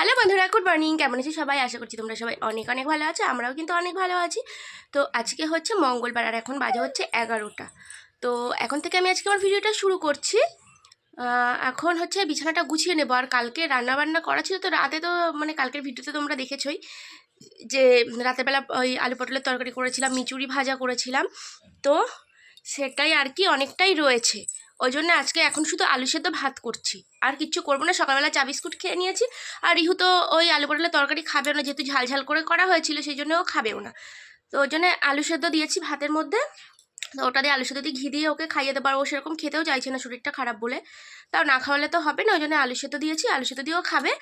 Hello বন্ধুরা good morning কেমন আছি সবাই? আশা করছি তোমরা সবাই অনেক অনেক ভালো আছো, আমরাও কিন্তু অনেক ভালো আছি। তো আজকে হচ্ছে মঙ্গলবার আর এখন বাজে হচ্ছে এগারোটা। তো এখন থেকে আমি আজকে আমার ভিডিওটা শুরু করছি। এখন হচ্ছে বিছানাটা গুছিয়ে নেব। আর কালকে রান্না বান্না করা ছিল তো রাতে তো মানে কালকের ভিডিওতে তোমরা দেখেছোই যে রাতের বেলা ওই আলু পটলের তরকারি করেছিলাম, মিচুরি ভাজা করেছিলাম। তো সেটাই আর কি অনেকটাই রয়েছে। ওই জন্য আজকে এখন শুধু আলু সেদ্ধ ভাত করছি। আর কিচ্ছু করব না, সকালবেলা চা বিস্কুট খেয়ে নিয়েছি। আর ইহু তো ওই আলু পটলের তরকারি খাবেও না, যেহেতু ঝাল ঝাল করে করা হয়েছিল, সেই জন্য ও খাবেও না। তো ওই জন্য আলু সেদ্ধ দিয়েছি ভাতের মধ্যে। তো ওটা দিয়ে আলু সেদ্ধ দিয়ে ঘি দিয়ে ওকে খাইয়ে দেবো ও সেরকম খেতেও চাইছে না, শরীরটা খারাপ বলে। তাও না খাওয়ালে তো হবে না ওই জন্য আলু সেদ্ধ দিয়েছি, আলু সেদ্ধ দিয়েও খাবে।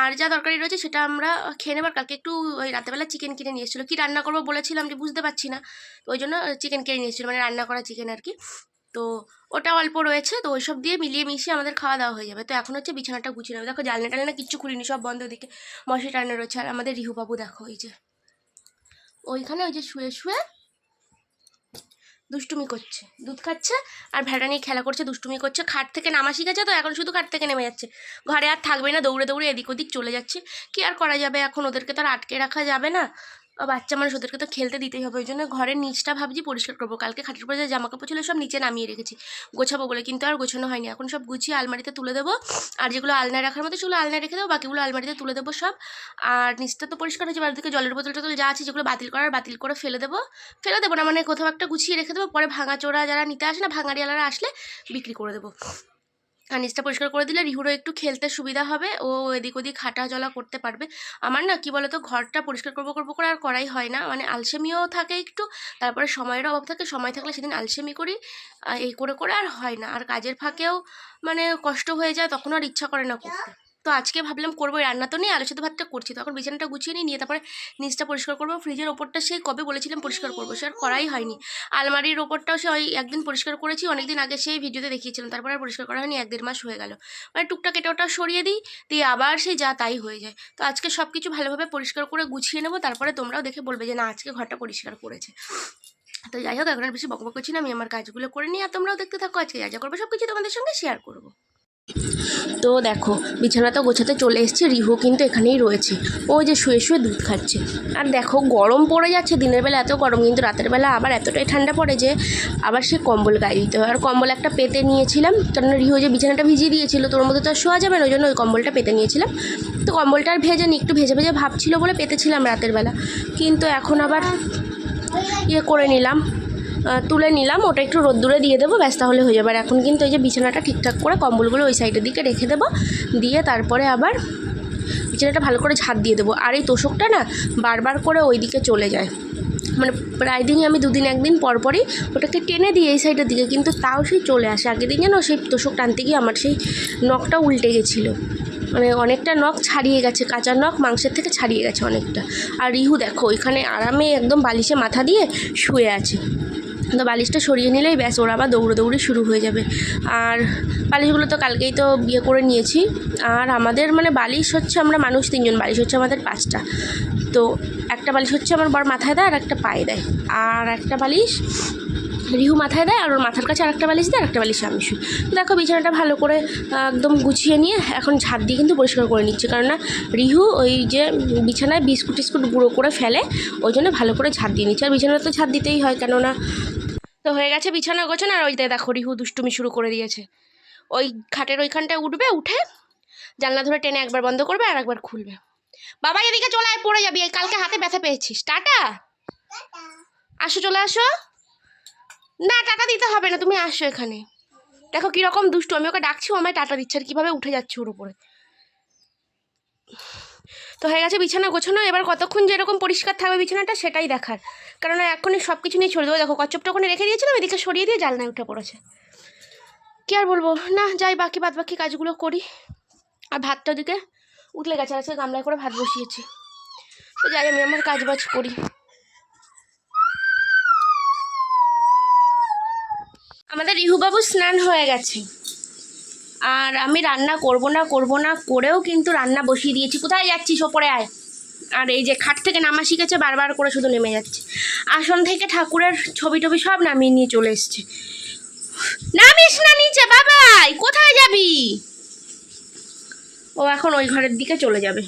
আর যা তরকারি রয়েছে সেটা আমরা খেয়ে নেবার কালকে একটু ওই রাতেবেলা চিকেন কিনে নিয়ে এসেছিল। কী রান্না করব বলেছিলাম যে বুঝতে পারছি না। তো ওই জন্য চিকেন কিনে নিয়ে এসেছিল মানে রান্না করা চিকেন আর কি। তো ওটা অল্প রয়েছে, তো ওইসব দিয়ে মিলিয়ে মিশিয়ে আমাদের খাওয়া দাওয়া হয়ে যাবে। তো এখন হচ্ছে বিছানাটা গুছিয়ে নেবে। দেখো জানলা টালনা কিচ্ছু খুলিনি, সব বন্ধ দিকে মশারি টানা রয়েছে। আর আমাদের রিহুবাবু দেখো ওই যে। ওইখানে ওই যে শুয়ে শুয়ে দুষ্টুমি করছে। দুধ খাচ্ছে আর ভেড়া নিয়ে খেলা করছে, দুষ্টুমি করছে। খাট থেকে নামা শিখেছে তো, এখন শুধু খাট থেকে নেমে যাচ্ছে। ঘরে আর থাকবে না, দৌড়ে দৌড়ে এদিক ওদিক চলে যাচ্ছে। কি আর করা যাবে? এখন ওদেরকে তো আর আটকে রাখা যাবে না। বাচ্চা মানুষ ওদেরকে তো খেলতে দিতেই হবে। ওই জন্য ঘরের নিচটা ভাবছি পরিষ্কার করব। কালকে খাটের উপরে যে জামা কাপড় ছিল সব নিচে নামিয়ে রেখেছি। গোছাবো বলে কিন্তু আর গোছানো হয়নি। এখন সব গুছিয়ে আলমারিতে তুলে দেবো। আর যেগুলো আলনায় রাখার মতো সেগুলো আলনায় রেখে দেবো। বাকিগুলো আলমারিতে তুলে দেবো সব। আর নিচটা তো পরিষ্কার হয়েছে। বাড়ি থেকে জলের বোতল টোতল যা আছে যেগুলো বাতিল করার, বাতিল করে ফেলে দেবো। ফেলে দেবো না মানে কোথাও একটা গুছিয়ে রেখে দেবো। পরে ভাঙা চোরা যারা নিতে আসে না ভাঙাড়িয়ালারা আসলে বিক্রি করে দেবো। নিচটা পরিষ্কার করে দিলে রিহুরও একটু খেলতে সুবিধা হবে। ও এদিক ওদিক হাঁটা জলা করতে পারবে। আমার না, কি বলতো, ঘরটা পরিষ্কার করব করব করে আর করাই হয় না। মানে আলসেমিও থাকে একটু, তারপরে সময়ের অভাব থাকে। সময় থাকলে সেদিন আলসেমি করি এই করে করে আর হয় না। আর কাজের ফাঁকেও মানে কষ্ট হয়ে যায়, তখন আর ইচ্ছা করে না করতে। তো আজকে ভাবলাম করব রান্না তো নেই আলু সেদ্ধ ভাতটা করছি। তখন বিছানাটা গুছিয়ে নিই নিয়ে তারপরে নিচটা পরিষ্কার করব। ফ্রিজের ওপরটা সেই কবে বলেছিলাম পরিষ্কার করব, সে আর করাই হয়নি। আলমারির ওপরটাও সে ওই একদিন পরিষ্কার করেছি, অনেকদিন আগে সেই ভিডিওতে দেখিয়েছিলাম, তারপরে আর পরিষ্কার করা হয়নি এক দেড় মাস হয়ে গেল। মানে টুকটাক এটা ওটা সরিয়ে দিই, দিয়ে আবার সেই যা তাই হয়ে যায়। তো আজকে সব কিছু ভালোভাবে পরিষ্কার করে গুছিয়ে নেব, তারপরে তোমরাও দেখে বলবে যে না, আজকে ঘরটা পরিষ্কার করেছে। তো যাই হোক, এখন আর বেশি বকবক করছি না, আমি আমার কাজগুলো করে নিই, আর তোমরাও দেখতে থাকো, আজকে যা যা করব সব কিছু তোমাদের সঙ্গে শেয়ার করব। তো দেখো, বিছানা তো গোছাতে চলে এসছে, রিহু কিন্তু এখানেই রয়েছে। ও যে শুয়ে শুয়ে দুধ খাচ্ছে। আর দেখো, গরম পড়ে যাচ্ছে, দিনের বেলা এত গরম, কিন্তু রাতের বেলা আবার এতটাই ঠান্ডা পড়ে যে আবার সে কম্বল গায়ে দিতে হয়। আর কম্বল একটা পেতে নিয়েছিলাম কারণ রিহু যে বিছানাটা ভিজিয়ে দিয়েছিল, তোর মধ্যে তো আর শোয়া যাবে না, ওই জন্য ওই কম্বলটা পেতে নিয়েছিলাম। তো কম্বলটা আর ভেজে নি, একটু ভেজে ভেজে ভাবছিল বলে পেতেছিলাম রাতের বেলা। কিন্তু এখন আবার ইয়ে করে নিলাম তুলে নিলাম, ওটা একটু রোদ্দুরে দিয়ে দেবো ব্যস্ত হলে হয়ে যাবে। আর এখন কিন্তু এই যে বিছানাটা ঠিকঠাক করে কম্বলগুলো ওই সাইডের দিকে রেখে দেবো, দিয়ে তারপরে আবার বিছানাটা ভালো করে ঝাড় দিয়ে দেবো। আর এই তোষকটা না বারবার করে ওই দিকে চলে যায়। মানে প্রায় দিনই আমি দুদিন একদিন পর পরই ওটাকে টেনে দিই এই সাইডের দিকে, কিন্তু তাও সেই চলে আসে। আগের দিন যেন সেই তোষক টানতে গিয়ে আমার সেই নখটা উল্টে গেছিল। মানে অনেকটা নখ ছাড়িয়ে গেছে, কাঁচা নখ মাংসের থেকে ছাড়িয়ে গেছে অনেকটা। আর রিহু দেখো, ওইখানে আরামে একদম বালিশে মাথা দিয়ে শুয়ে আছে। তো বালিশটা সরিয়ে নিলেই ব্যাস, ওরা আবার দৌড়োদৌড়ি শুরু হয়ে যাবে। আর বালিশগুলো তো কালকেই তো বিয়ে করে নিয়েছি। আর আমাদের মানে বালিশ হচ্ছে আমরা মানুষ তিনজন, বালিশ হচ্ছে আমাদের পাঁচটা। তো একটা বালিশ হচ্ছে আমার বর মাথায় দেয় আর একটা পায়ে দেয়। আর একটা বালিশ রিহু মাথায় দেয় আর ওর মাথার কাছে আরেকটা বালিশ দেয় আর একটা বালিশে আমি শুই। দেখো বিছানাটা ভালো করে একদম গুছিয়ে নিয়ে এখন ঝাড় দিয়ে কিন্তু পরিষ্কার করে নিচ্ছে। কারণ না রিহু ওই যে বিছানায় বিস্কুট টিস্কুট গুঁড়ো করে ফেলে, ওই জন্য ভালো করে ঝাড় দিয়ে নিচ্ছে। আর বিছানা তো ঝাড় দিতেই হয়, কেননা তো হয়ে গেছে বিছানা গোছানো, আর ওই দেখো রিহু দুষ্টুমি শুরু করে দিয়েছে। ওই খাটের ওইখানটায় উঠবে, উঠে জানলা ধরে টেনে একবার বন্ধ করবে আর একবার খুলবে। বাবা, এদিকে চলে আয়, পড়ে যাবি, এই কালকে হাতে ব্যথা পেয়েছিস। টাটা? আসো, চলে আসো। না, টাটা দিতে হবে না, তুমি আসো এখানে। দেখো কীরকম দুষ্টু, আমি ওকে ডাকছি, ও আমায় টাটা দিচ্ছে, আর কীভাবে উঠে যাচ্ছে ওর উপরে। তো হয়ে গেছে বিছানা গোছানো। এবার কতক্ষণ যেরকম পরিষ্কার থাকবে বিছানাটা, সেটাই দেখার। কারণ এখনই সব কিছু নিয়ে ছড়িয়ে দেবো। দেখো কচ্চপটা ওখানে রেখে দিয়েছিলাম, এদিকে সরিয়ে দিয়ে জালনায় উঠে পড়েছে। কী আর বলব? না, যাই, বাকি বাদ বাকি কাজগুলো করি। আর ভাতটা ওদিকে উঠলে গেছে আজকে গামলায় করে ভাত বসিয়েছি। তো যাই, আমি আমার কাজ বাজ করি। আমাদের রিহুবাবু স্নান হয়ে গেছে। আর আমি রান্না করব না করব না, করেও কিন্তু রান্না বসিয়ে দিয়েছি। কোথায় যাচ্ছিস ওপরে আয়। আর এই যে খাট থেকে নামা শিখেছে, বারবার করে শুধু নেমে যাচ্ছে। আসন থেকে ঠাকুরের ছবি টবি সব নামিয়ে নিয়ে চলে এসছে। নামিস না নিচে, বাবাই, কোথায় যাবি? ও এখন ওই ঘরের দিকে চলে যাবে।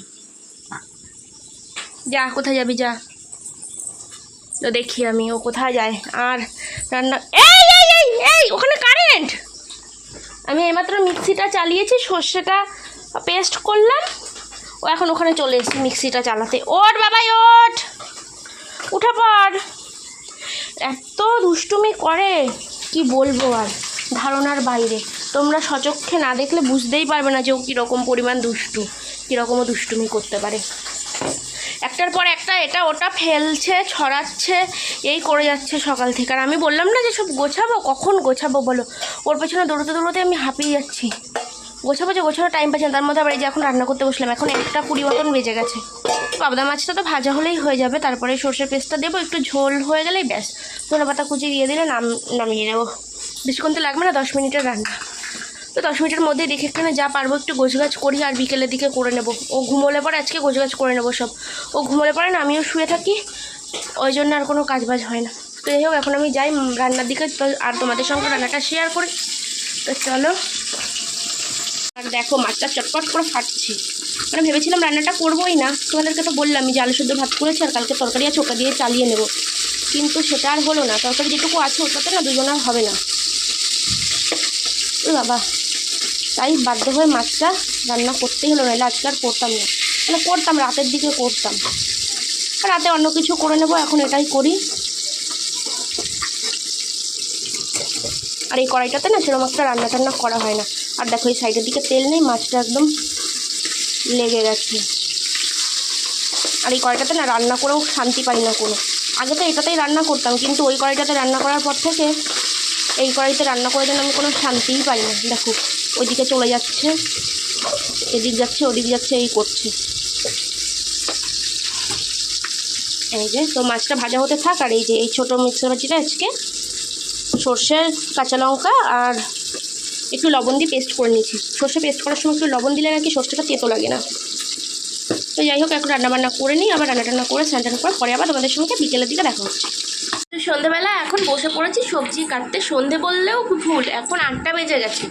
যা, কোথায় যাবি, যা। তো দেখি আমি, ও কোথায় যায়। আর রান্না এই এই এই এই, ওখানে কারেন্ট! আমি এইমাত্র মিক্সিটা চালিয়েছি, সর্ষেটা পেস্ট করলাম। ও এখন ওখানে চলে এসেছে মিক্সিটা চালাতে। ওঠ বাবাই ওঠ উঠে পড়। এত দুষ্টুমি করে, কি বলব আর? ধারণার বাইরে। তোমরা সচক্ষে না দেখলে বুঝতেই পারবে না যে ও কীরকম পরিমাণ দুষ্টু কীরকমও দুষ্টুমি করতে পারে। একটার পর একটা এটা ওটা ফেলছে, ছড়াচ্ছে, এই করে যাচ্ছে সকাল থেকে। আর আমি বললাম না যে সব গোছাবো? কখন গোছাবো বলো? ওর পেছনে দৌড়তে দৌড়তে আমি হাঁপিয়ে যাচ্ছি। গোছাবো যে গোছানো টাইম পাচ্ছি না। তার মধ্যে আবার এই যে এখন রান্না করতে বসলাম, এখন একটা কুড়ি মতন বেজে গেছে। পাবদা মাছটা তো ভাজা হলেই হয়ে যাবে, তারপরে সর্ষের পেস্টটা দেবো, একটু ঝোল হয়ে গেলেই ব্যাস। ধনে পাতা কুচি দিয়ে দিলে নাম নামিয়ে নেব। বেশিক্ষণ তো লাগবে না, দশ মিনিটের রান্না। তো দশ মিনিটের মধ্যেই দেখে এখানে যা পারব একটু গোছগাছ করি আর বিকেলের দিকে করে নেব। ও ঘুমোলে পরে আজকে গোছগাছ করে নেব সব। ও ঘুমোলে পরে না, আমিও শুয়ে থাকি। ওই জন্য আর কোনো কাজবাজ হয় না। তো যাই হোক, এখন আমি যাই রান্নার দিকে। তো আর তোমাদের সঙ্গে রান্নাটা শেয়ার করি। তো চলো। আর দেখো, মাছটা চটপট করে ফাটছে। মানে ভেবেছিলাম রান্নাটা করবোই না। তোমাদেরকে তো বললাম যে আলু সেদ্ধ ভাত করেছি আর কালকে তরকারি আছে, ওটা দিয়ে চালিয়ে নেব। কিন্তু সেটা আর হলো না। তরকারি যেটুকু আছে, ওটাতে না দুজনের হবে না। বাবা। তাই বাধ্য হয়ে মাছটা রান্না করতেই হলো, নাহলে আজকে আর করতাম না। মানে করতাম, রাতের দিকে করতাম। রাতে অন্য কিছু করে নেব, এখন এটাই করি। আর এই কড়াইটাতে না সেরকম একটা রান্না টান্না করা হয় না। আর দেখো, এই সাইডের দিকে তেল নেই, মাছটা একদম লেগে গেছে। আর এই কড়াইটাতে না রান্না করেও শান্তি পাই না কোনো। আগে তো এটাতেই রান্না করতাম, কিন্তু ওই কড়াইটাতে রান্না করার পর থেকে এই কড়াইতে রান্না করার জন্য আমি কোনো শান্তিই পাই না। দেখো। ওইদিকে চলে যাচ্ছে। এদিক যাচ্ছে, ওদিক যাচ্ছে, এই করছে। এই যে, তো মাছটা ভাজা হতে থাক, আর এই যে, এই ছোটো মিক্সার বাটিটা আজকে। সর্ষে কাঁচা লঙ্কা আর একটু লবণ দিয়ে পেস্ট করে নিয়েছি। সর্ষে পেস্ট করার সময় একটু লবণ দিলে নাকি সর্ষেটা তেতো লাগে না। তো যাই হোক, এখন রান্নাবান্না করে নিই, আবার রান্না টান্না করে, স্নান করে পরে আবার তোমাদের সঙ্গে বিকেলের দিকে দেখা হচ্ছে। তো সন্ধেবেলা এখন বসে পড়েছি সবজি কাটতে। সন্ধে বললেও ভুল, এখন আটটা বেজে গেছে।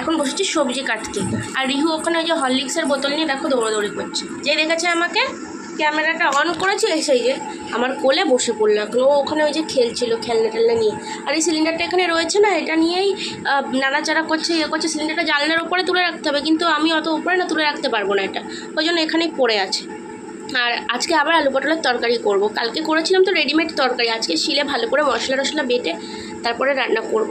এখন বসেছি সবজি কাটতে। আর রিহু ওখানে ওই যে হরলিক্সের বোতল নিয়ে দেখো দৌড়াদৌড়ি করছে। যে দেখেছে আমাকে, ক্যামেরাটা অন করেছে, সেই যে আমার কোলে বসে পড়ল। এখন ও ওখানে ওই যে খেলছিল খেলনা টেলনা নিয়ে। আর এই সিলিন্ডারটা এখানে রয়েছে না, এটা নিয়েই নাড়াচাড়া করছে ইয়ে করছে। সিলিন্ডারটা জানলার উপরে তুলে রাখতে হবে, কিন্তু আমি অত উপরে না, তুলে রাখতে পারব না এটা। ওই জন্য এখানেই পড়ে আছে। আর আজকে আবার আলু পটলের তরকারি করব। কালকে করেছিলাম তো রেডিমেড তরকারি, আজকে শিলে ভালো করে মশলা টশলা বেটে তারপরে রান্না করব।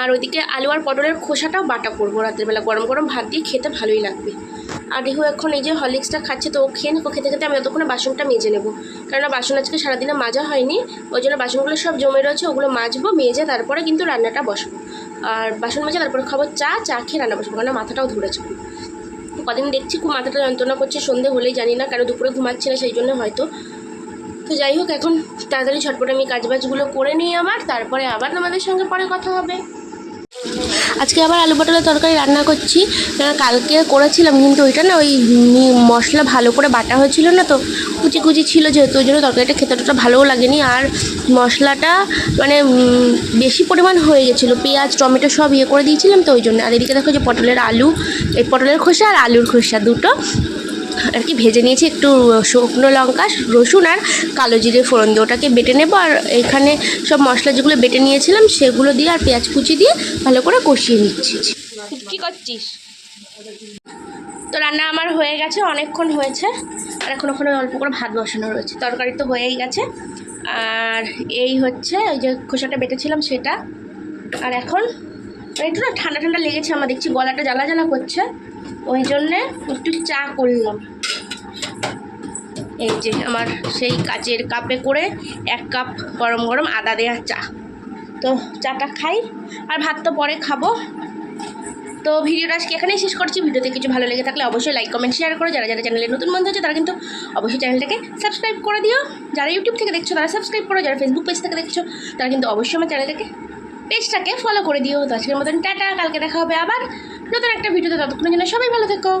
আর ওইদিকে আলু আর পটলের খোসাটাও বাটা করব রাতের বেলা। গরম গরম ভাত দিয়ে খেতে ভালোই লাগবে। আর রিহু এখন এই যে হরলিক্সটা খাচ্ছে তো ও খেয়ে নেব খেতে খেতে আমি ততক্ষণে বাসনটা মেজে নেব। কেননা বাসন আজকে সারাদিনে মাজা হয়নি, ওই জন্য বাসনগুলো সব জমে রয়েছে, ওগুলো মাজবো, মেজে তারপরে কিন্তু রান্নাটা বসবো। আর বাসন মাজে, তারপরে খাব চা চা খেয়ে রান্না বসবো, কেননা মাথাটাও ধরেছে। কদিন দেখছি খুব মাথাটা যন্ত্রণা করছে, সন্ধে হলেই জানি না, কেন দুপুরে ঘুমাচ্ছি না সেই জন্য হয়তো। তো যাই হোক, এখন তাড়াতাড়ি ছটপট আমি কাজবাজগুলো করে নিই আমার তারপরে আবার তোমাদের সঙ্গে পরে কথা হবে। আজকে আবার আলু পটলের তরকারি রান্না করছি। কালকে করেছিলাম, কিন্তু ওইটা না ওই মশলা ভালো করে বাটা হয়েছিল না তো, কুচি কুচি ছিল যেহেতু, ওই জন্য তরকারিটা খেতে অতটা ভালোও লাগেনি। আর মশলাটা মানে বেশি পরিমাণ হয়ে গেছিল। পেঁয়াজ, টমেটো সব ইয়ে করে দিয়েছিলাম তো ওই জন্য। আর এদিকে দেখো যে পটলের আলু, এই পটলের খোসা আর আলুর খোসা দুটো। আর কি ভেজে নিয়েছি একটু শুকনো লঙ্কা রসুন আর কালো জিরে ফোড়ন দিয়ে ওটাকে বেটে নেব। আর এখানে সব মশলা যেগুলো বেটে নিয়েছিলাম সেগুলো দিয়ে আর পেঁয়াজ কুচি দিয়ে ভালো করে কষিয়ে নিচ্ছি। কী করছিস? তো রান্না আমার হয়ে গেছে অনেকক্ষণ হয়েছে। আর এখন ওখানে অল্প করে ভাত বসানো রয়েছে। তরকারি তো হয়েই গেছে। আর এই হচ্ছে ওই যে খোসাটা বেটেছিলাম সেটা। আর এখন একটু না ঠান্ডা ঠান্ডা লেগেছে আমার দেখছি গলাটা জ্বালা জ্বালা করছে। ওই জন্যে একটু চা করলাম। এই যে আমার সেই কাচের কাপে করে এক কাপ গরম গরম আদা দেওয়া চা। তো চাটা খাই, আর ভাত তো পরে খাব। তো ভিডিওটা আজকে এখানেই শেষ করছি। ভিডিওতে কিছু ভালো লেগে থাকলে অবশ্যই লাইক কমেন্ট শেয়ার করো। যারা যারা চ্যানেলে নতুন বন্ধু আছে, তারা কিন্তু অবশ্যই চ্যানেলটাকে সাবস্ক্রাইব করে দিও। যারা ইউটিউব থেকে দেখছ, তারা সাবস্ক্রাইব করো। যারা ফেসবুক পেজ থেকে দেখছ, তারা কিন্তু অবশ্যই আমার চ্যানেলটাকে পেজটাকে ফলো করে দিও। তো আজকের মতন টাটা। কালকে দেখা হবে আবার নতুন একটা ভিডিওতে। ততক্ষণের জন্য সবাই ভালো থেকো।